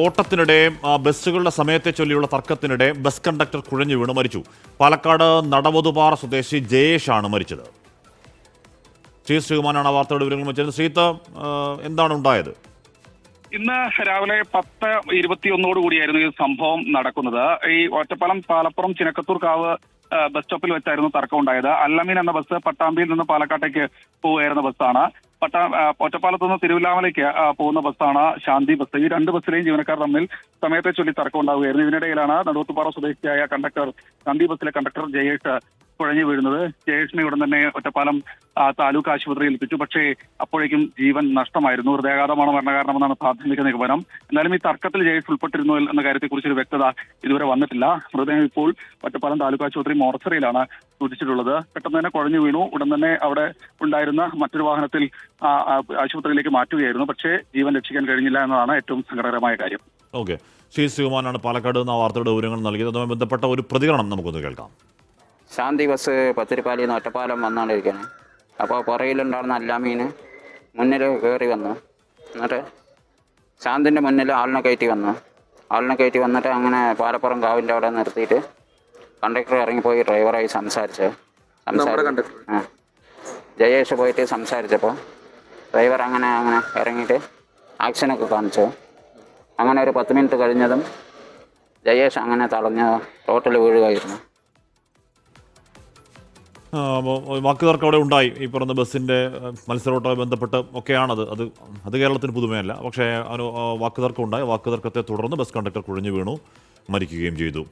ഓട്ടത്തിനിടെ ബസ്സുകളുടെ സമയത്തെ ചൊല്ലിയുള്ള തർക്കത്തിനിടെ ബസ് കണ്ടക്ടർ കുഴഞ്ഞു വീണ് മരിച്ചു. പാലക്കാട് നടവതുപാറ സ്വദേശി ജയേഷ് ആണ് മരിച്ചത്. ശ്രീ ശ്രീകുമാനാണ് ആ വാർത്തയുടെ വിവരങ്ങൾ വെച്ചത് ശ്രീത്ത് എന്താണ് ഉണ്ടായത്? ഇന്ന് രാവിലെ പത്ത് ഇരുപത്തിയൊന്നോട് കൂടിയായിരുന്നു ഈ സംഭവം നടക്കുന്നത്. ഈ ഒറ്റപ്പാലം പാലപ്പുറം ചിനക്കത്തൂർ കാവ് ബസ് സ്റ്റോപ്പിൽ വെച്ചായിരുന്നു തർക്കം ഉണ്ടായത് അല്ലമീൻ എന്ന ബസ് പട്ടാമ്പിയിൽ നിന്ന് പാലക്കാട്ടേക്ക് പോവുകയായിരുന്ന ബസ്സാണ്. പട്ടാ ഒറ്റപ്പാലത്തു നിന്ന് തിരുവല്ലാമലയ്ക്ക് ആ, പോകുന്ന ബസ്സാണ് ശാന്തി ബസ്. ഈ രണ്ട് ബസ്സിലെയും ജീവനക്കാർ തമ്മിൽ സമയത്തെ ചൊല്ലി തർക്കം ഉണ്ടാവുകയായിരുന്നു ഇതിനിടയിലാണ് നടുവത്തുപാറ സ്വദേശിയായ കണ്ടക്ടർ ശാന്തി ബസ്സിലെ കണ്ടക്ടർ ജയേഷ് കുഴഞ്ഞു വീഴുന്നത്. ജയേഷിനെ ഉടൻ തന്നെ ഒറ്റപ്പാലം താലൂക്ക് ആശുപത്രിയിൽ എത്തിച്ചു. പക്ഷേ അപ്പോഴേക്കും ജീവൻ നഷ്ടമായിരുന്നു. ഹൃദയാഘാതമാണ് മരണകാരണമെന്നാണ് പ്രാഥമിക നിഗമനം. എന്നാലും ഈ തർക്കത്തിൽ ജയേഷ് ഉൾപ്പെട്ടിരുന്നു എന്ന കാര്യത്തെക്കുറിച്ച് ഒരു വ്യക്തത ഇതുവരെ വന്നിട്ടില്ല. മൃതദേഹം ഇപ്പോൾ ഒറ്റപ്പാലം താലൂക്ക് ആശുപത്രി മോർച്ചറിയിലാണ് സൂക്ഷിച്ചിട്ടുള്ളത്. പെട്ടെന്ന് തന്നെ കുഴഞ്ഞു വീണു. ഉടൻ തന്നെ അവിടെ ഉണ്ടായിരുന്ന മറ്റൊരു വാഹനത്തിൽ ആശുപത്രിയിലേക്ക് മാറ്റുകയായിരുന്നു. പക്ഷേ ജീവൻ രക്ഷിക്കാൻ കഴിഞ്ഞില്ല എന്നതാണ് ഏറ്റവും സങ്കടകരമായ കാര്യം. ഓക്കെ. ശ്രീ ശ്രീകുമാനാണ് പാലക്കാട് നിന്ന് ആ വാർത്തയുടെ വിവരങ്ങൾ നൽകിയത്. അതുമായി ബന്ധപ്പെട്ട ഒരു പ്രതികരണം നമുക്കൊന്ന് കേൾക്കാം. ശാന്തി ബസ് പത്തിരിപ്പാലിൽ നിന്ന് ഒറ്റപ്പാലം വന്നുകൊണ്ടിരിക്കുകയാണ് അപ്പോൾ പുറയിലുണ്ടായിരുന്ന അല്ലാമീൻ മുന്നിൽ കയറി വന്നു. എന്നിട്ട് ശാന്തിന്റെ മുന്നിൽ ആളിനെ കയറ്റി വന്നു. ആളിനെ കയറ്റി വന്നിട്ട് അങ്ങനെ പാലപ്പുറം കാവിന്റെ അവിടെ നിർത്തിയിട്ട് കണ്ടക്ടർ ഇറങ്ങിപ്പോയി ഡ്രൈവറായി സംസാരിച്ച് സംസാരിച്ചു. ആ. ജയേഷ് പോയിട്ട് സംസാരിച്ചപ്പോൾ ഡ്രൈവർ അങ്ങനെ അങ്ങനെ ഇറങ്ങിയിട്ട് ആക്ഷനൊക്കെ കാണിച്ചു. അങ്ങനെ ഒരു പത്ത് മിനിറ്റ് കഴിഞ്ഞതും ജയേഷ് അങ്ങനെ തളഞ്ഞ് റോട്ടിൽ വീഴുകയായിരുന്നു. വാക്കുതർക്കം അവിടെ ഉണ്ടായി. ഈ പറഞ്ഞ ബസ്സിന്റെ മത്സരവുമായി ബന്ധപ്പെട്ട് ഒക്കെയാണത്. അത് അത് കേരളത്തിന് പുതുമയല്ല. പക്ഷേ ഒരു ആ, വാക്ക് ഉണ്ടായി. വാക്കുതർക്കത്തെ തുടർന്ന് ബസ് കണ്ടക്ടർ കുഴഞ്ഞു വീണു മരിക്കുകയും ചെയ്തു.